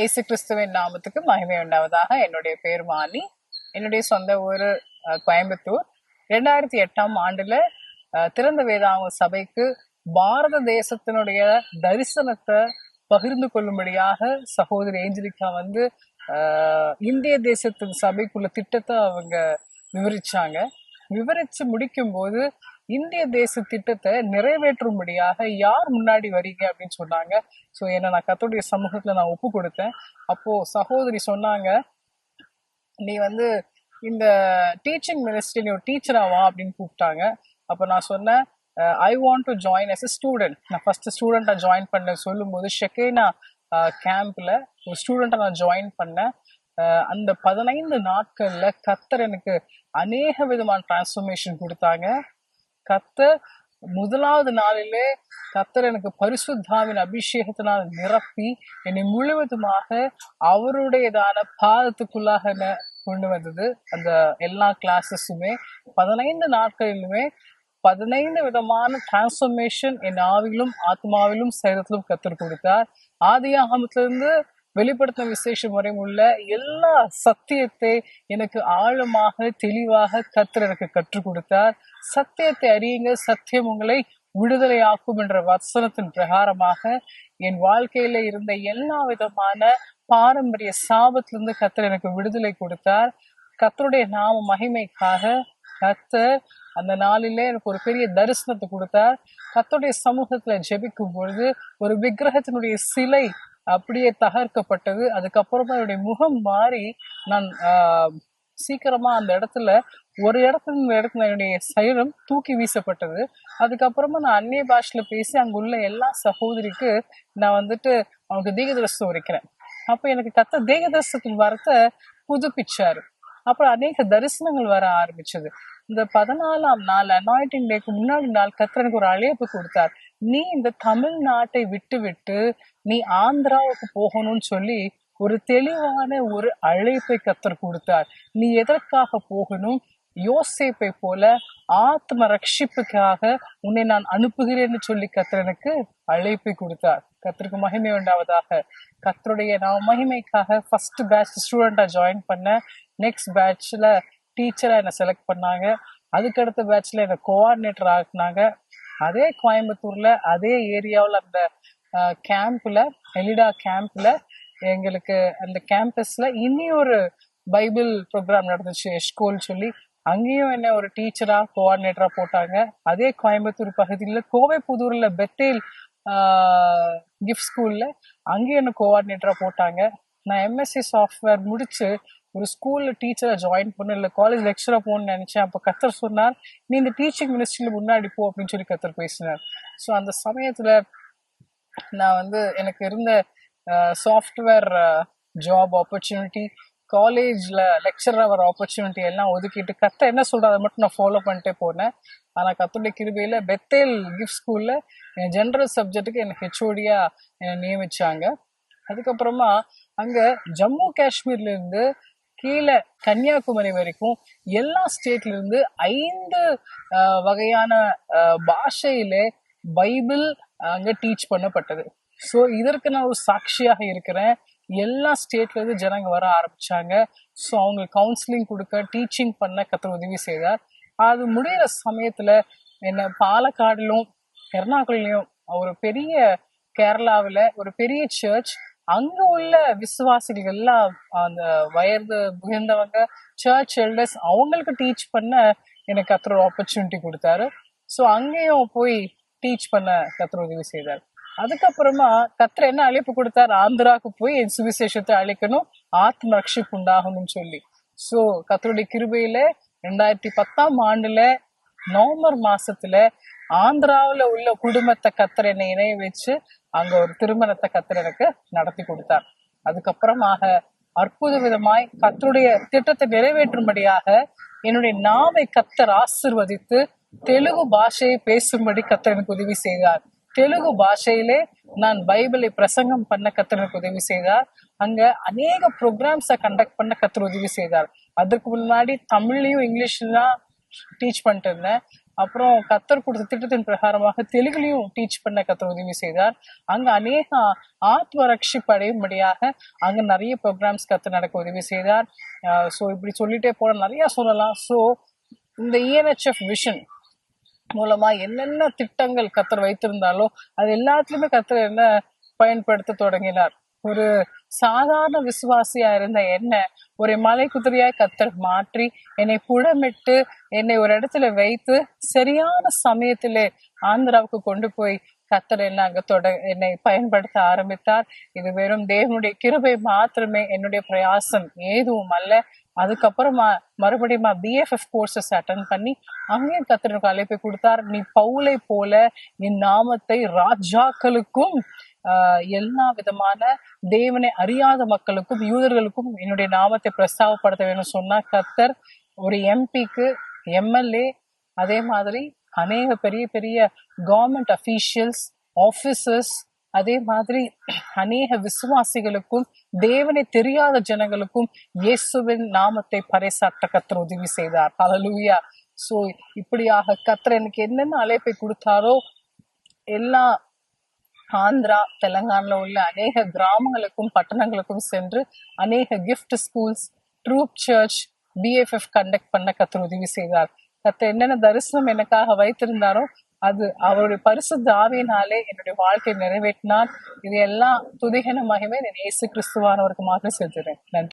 இயேசு கிறிஸ்துவின் நாமத்துக்கு மகிமை உண்டாவதாக. என்னுடைய பேர் வாணி என்னுடைய சொந்த ஊர் கோயம்புத்தூர். ரெண்டாயிரத்தி எட்டாம் ஆண்டுல திறந்த வேதாங்க சபைக்கு பாரத தேசத்தினுடைய தரிசனத்தை பகிர்ந்து கொள்ளும்படியாக சகோதரி ஏஞ்சலிகா வந்து இந்திய தேசத்தின் சபைக்குள்ள திட்டத்தை அவங்க விவரிச்சாங்க. விவரிச்சு முடிக்கும் போது இந்திய தேச திட்டத்தை நிறைவேற்றும்படியாக யார் முன்னாடி வரீங்க அப்படின்னு சொன்னாங்க. ஸோ என்ன நான் கத்தோடைய சமூகத்தில் நான் ஒப்பு கொடுத்தேன். அப்போ சகோதரி சொன்னாங்க நீ வந்து இந்த டீச்சிங் மினிஸ்ட்ரி நீ ஒரு டீச்சராவா அப்படின்னு கூப்பிட்டாங்க. அப்போ நான் சொன்னேன் I want to join as a student நான் ஃபர்ஸ்ட் ஸ்டூடெண்ட்டாக ஜாயின் பண்ண சொல்லும்போது ஷெகேனா கேம்பில் ஒரு ஸ்டூடெண்ட்டாக நான் ஜாயின் பண்ணேன். அந்த பதினைந்து நாட்களில் கத்தர் எனக்கு அநேக விதமான டிரான்ஸ்ஃபர்மேஷன் கொடுத்தாங்க. கத்தர் முதலாவது நாளிலே கத்தர் எனக்கு பரிசுத்தாவின் அபிஷேகத்தினால் நிரப்பி என்னை முழுவதுமாக அவருடையதான பாதத்துக்குள்ளாக என்னை கொண்டு வந்தது. அந்த எல்லா கிளாஸஸுமே பதினைந்து நாட்களிலுமே பதினைந்து விதமான டிரான்ஸ்ஃபர்மேஷன் என் ஆவிலும் ஆத்மாவிலும் சரீரத்திலும் கத்தர் கொடுத்தார். ஆதியாகமத்திலிருந்து வெளிப்படுத்தின விசேஷம் முறையும் உள்ள எல்லா சத்தியத்தை எனக்கு ஆழமாக தெளிவாக கத்தர் எனக்கு கற்றுக் கொடுத்தார். சத்தியத்தை அறியுங்க சத்தியம் உங்களை விடுதலையாக்கும் என்ற வசனத்தின் பிரகாரமாக என் வாழ்க்கையில இருந்த எல்லா விதமான பாரம்பரிய சாபத்திலிருந்து கத்தர் எனக்கு விடுதலை கொடுத்தார். கத்தருடைய நாம மகிமைக்காக கத்தர் அந்த நாளிலே எனக்கு ஒரு பெரிய தரிசனத்தை கொடுத்தார். கத்தருடைய சமூகத்துல ஜெபிக்கும் பொழுது ஒரு விக்கிரகத்தினுடைய சிலை அப்படியே தகர்க்கப்பட்டது. அதுக்கப்புறமா என்னுடைய முகம் மாறி நான் ஆஹ், சீக்கிரமா அந்த இடத்துல ஒரு இடத்துல இடத்துல என்னுடைய சைரம் தூக்கி வீசப்பட்டது. அதுக்கப்புறமா நான் அந்நிய பாஷையில பேசி அங்குள்ள எல்லா சகோதரிக்கு நான் வந்துட்டு அவனுக்கு தீகதரிசனம் வைக்கிறேன் அப்ப எனக்கு கத்த தீகதரிசனத்தின் வரத்தை புதுப்பிச்சாரு. அப்புறம் அநேக தரிசனங்கள் வர ஆரம்பிச்சது. இந்த பதினாலாம் நாள் அனாயிட்டிங் டேக்கு முன்னாடி நாள் கத்திரனுக்கு ஒரு அழைப்பு கொடுத்தார். நீ இந்த தமிழ்நாட்டை விட்டு விட்டு நீ ஆந்திராவுக்கு போகணும்னு சொல்லி ஒரு தெளிவான ஒரு அழைப்பை கத்தர் கொடுத்தார். நீ எதற்காக போகணும்? யோசேப்பை போல ஆத்ம ரட்சிப்புக்காக உன்னை நான் அனுப்புகிறேன்னு சொல்லி கத்திரனுக்கு அழைப்பை கொடுத்தார். கத்தருக்கு மகிமை உண்டாவதாக. கத்தருடைய நான் மகிமைக்காக ஃபர்ஸ்ட் பேட்ச் ஸ்டூடெண்டா ஜாயின் பண்ண நெக்ஸ்ட் பேட்ச்ல டீச்சரா என்னை செலக்ட் பண்ணாங்க. அதுக்கடுத்த பேட்ச்ல என்னை கோஆர்டினேட்டர் ஆக்குனாங்க. அதே கோயம்புத்தூர்ல அதே ஏரியாவில் அந்த கேம்ப்ல எலிடா கேம்ப்ல எங்களுக்கு அந்த கேம்பஸ்ல இனி ஒரு பைபிள் ப்ரோக்ராம் நடந்துச்சு ஸ்கூல் சொல்லி. அங்கேயும் என்ன ஒரு டீச்சரா கோஆர்டினேட்டரா போட்டாங்க. அதே கோயம்புத்தூர் பகுதியில் கோவை புதூர்ல பெத்தேல் கிஃப்ட் ஸ்கூல்ல அங்கேயும் என்ன கோஆர்டினேட்டரா போட்டாங்க. நான் எம்எஸ்சி சாஃப்ட்வேர் முடிச்சு ஒரு ஸ்கூல்ல டீச்சரா ஜாயின் பண்ண இல்லை காலேஜ் லெக்சரா போகணும்னு நினைச்சேன் அப்போ கத்தர் சொன்னார் நீ இந்த டீச்சிங் மினிஸ்ட்ரியில முன்னாடி போ அப்படின்னு சொல்லி கத்தர் பேசினார். ஸோ அந்த சமயத்துல நான் வந்து எனக்கு இருந்த சாஃப்ட்வேர் ஜாப் ஆப்பர்ச்சுனிட்டி காலேஜ்ல லெக்சரர் வர ஆப்பர்ச்சுனிட்டி எல்லாம் ஒதுக்கிட்டு கத்த என்ன சொல்றா அதை மட்டும் நான் ஃபாலோ பண்ணிட்டே போனேன். ஆனா கத்துடைய கிருபையில பெத்தேல் கிஃப்ட் ஸ்கூல்ல ஜென்ரல் சப்ஜெக்ட்டுக்கு எனக்கு ஹெச்ஓடியா நியமிச்சாங்க. அதுக்கப்புறமா அங்க ஜம்மு காஷ்மீர்ல இருந்து கீழே கன்னியாகுமரி வரைக்கும் எல்லா ஸ்டேட்ல இருந்து ஐந்து ஆஹ், வகையான பாஷையிலே பைபிள் அங்க டீச் பண்ணப்பட்டது. ஸோ இதற்கு நான் ஒரு சாட்சியாக இருக்கிறேன். எல்லா ஸ்டேட்ல இருந்து ஜனங்க வர ஆரம்பிச்சாங்க. ஸோ அவங்களுக்கு கவுன்சிலிங் கொடுக்க டீச்சிங் பண்ண கத்திர உதவி செய்தார். அது முடிகிற சமயத்துல என்ன பாலக்காடிலும் எர்ணாகுளம்லையும் ஒரு பெரிய கேரளாவில் ஒரு பெரிய சர்ச் அங்க உள்ள விசுவாசிகள் எல்லாம் அந்த வயது புகழ்ந்தவங்க சர்ச் எல்டர்ஸ் அவங்களுக்கு டீச் பண்ண எனக்கு கத்துற ஆப்பர்ச்சுனிட்டி கொடுத்தாரு. ஸோ அங்கேயும் போய் டீச் பண்ண கத்துற உதவி செய்தார். அதுக்கப்புறமா கத்திர என்ன அழைப்பு கொடுத்தார்? ஆந்திராவுக்கு போய் என் சுவிசேஷத்தை அழைக்கணும் ஆத்ம ரட்சிப்பு உண்டாகணும்னு சொல்லி. ஸோ கத்தருடைய கிருபையில ரெண்டாயிரத்தி பத்தாம் ஆண்டுல நவம்பர் மாசத்துல ஆந்திராவுல உள்ள குடும்பத்தை கத்திர என்னை இணைய வச்சு அங்க ஒரு திருமணத்தை கத்தர் எனக்கு நடத்தி கொடுத்தார். அதுக்கப்புறமாக அற்புத விதமாய் கத்தருடைய திட்டத்தை நிறைவேற்றும்படியாக என்னுடைய நாவை கத்தர் ஆசிர்வதித்து தெலுங்கு பாஷையை பேசும்படி கத்தர் எனக்கு உதவி செய்தார். தெலுங்கு பாஷையிலே நான் பைபிளை பிரசங்கம் பண்ண கத்தர் எனக்கு உதவி செய்தார். அங்க அநேக ப்ரோக்ராம்ஸை கண்டக்ட் பண்ண கத்தர் உதவி செய்தார். அதற்கு முன்னாடி தமிழ்லயும் இங்கிலீஷ்லாம் டீச் பண்ணிட்டு இருந்தேன். அப்புறம் கத்தர் கொடுத்த திட்டத்தின் பிரகாரமாக தெலுங்குலையும் டீச் பண்ண கத்தர் உதவி செய்தார். அங்க அநேக ஆத்ம ரட்சிப்பு அடையும்படியாக அங்க நிறைய ப்ரோக்ராம்ஸ் கத்தர் நடக்க உதவி செய்தார். ஸோ இப்படி சொல்லிட்டே போல நிறைய சொல்லலாம். ஸோ இந்த இஎன்ஹெச்எஃப் விஷன் மூலமா என்னென்ன திட்டங்கள் கத்தர் வைத்திருந்தாலோ அது எல்லாத்துலயுமே கத்தர் என்ன பயன்படுத்த தொடங்கினார். ஒரு சாதாரண விசுவாசியா இருந்த என்ன ஒரு மலை குதிரையாய் கத்தர் மாற்றி என்னை புடமிட்டு என்னை ஒரு இடத்துல வைத்து சரியான சமயத்திலே ஆந்திராவுக்கு கொண்டு போய் கத்தர் என்ன அங்க தொட என்னை பயன்படுத்த ஆரம்பித்தார். இது வெறும் தேவனுடைய கிருபை மாத்திரமே என்னுடைய பிரயாசம் ஏதுவும் அல்ல. அதுக்கப்புறமா மறுபடியும் பிஎஃப்எஃப் கோர்சஸ் அட்டன் பண்ணி அங்கேயும் கத்தருக்கு அழைப்பை கொடுத்தார். நீ பவுலை போல என் நாமத்தை ராஜாக்களுக்கும் எல்லா விதமான தேவனை அறியாத மக்களுக்கும் யூதர்களுக்கும் என்னுடைய நாமத்தை பிரஸ்தாவப்படுத்த வேணும் சொன்னா கத்தர் ஒரு எம்பிக்கு எம்எல்ஏ அதே மாதிரி அநேக பெரிய பெரிய கவர்மெண்ட் அஃபீஷியல்ஸ் ஆபீசர்ஸ் அதே மாதிரி அநேக விசுவாசிகளுக்கும் தேவனை தெரியாத ஜனங்களுக்கும் இயேசுவின் நாமத்தை பறைசாற்ற கத்தர் உதவி செய்தார். ஹalleluya சோ இப்படியாக கத்தர் எனக்கு என்னென்ன அழைப்பை கொடுத்தாரோ எல்லா ஆந்திரா தெலங்கானால உள்ள அநேக கிராமங்களுக்கும் பட்டணங்களுக்கும் சென்று அநேக gift schools troupe church BFF conduct பண்ண கத்தர் உதவி செய்தார். கத்தர் என்னென்ன தரிசனம் எனக்காக வைத்திருந்தாரோ அது அவருடைய பரிசுத்த ஆவியினாலே என்னுடைய வாழ்க்கை நிறைவேற்றினார். இது எல்லாம் துதிகன மகிமை நான் இயேசு கிறிஸ்துவானவருக்கு மாற்றம் செலுத்துறேன் நன்றி.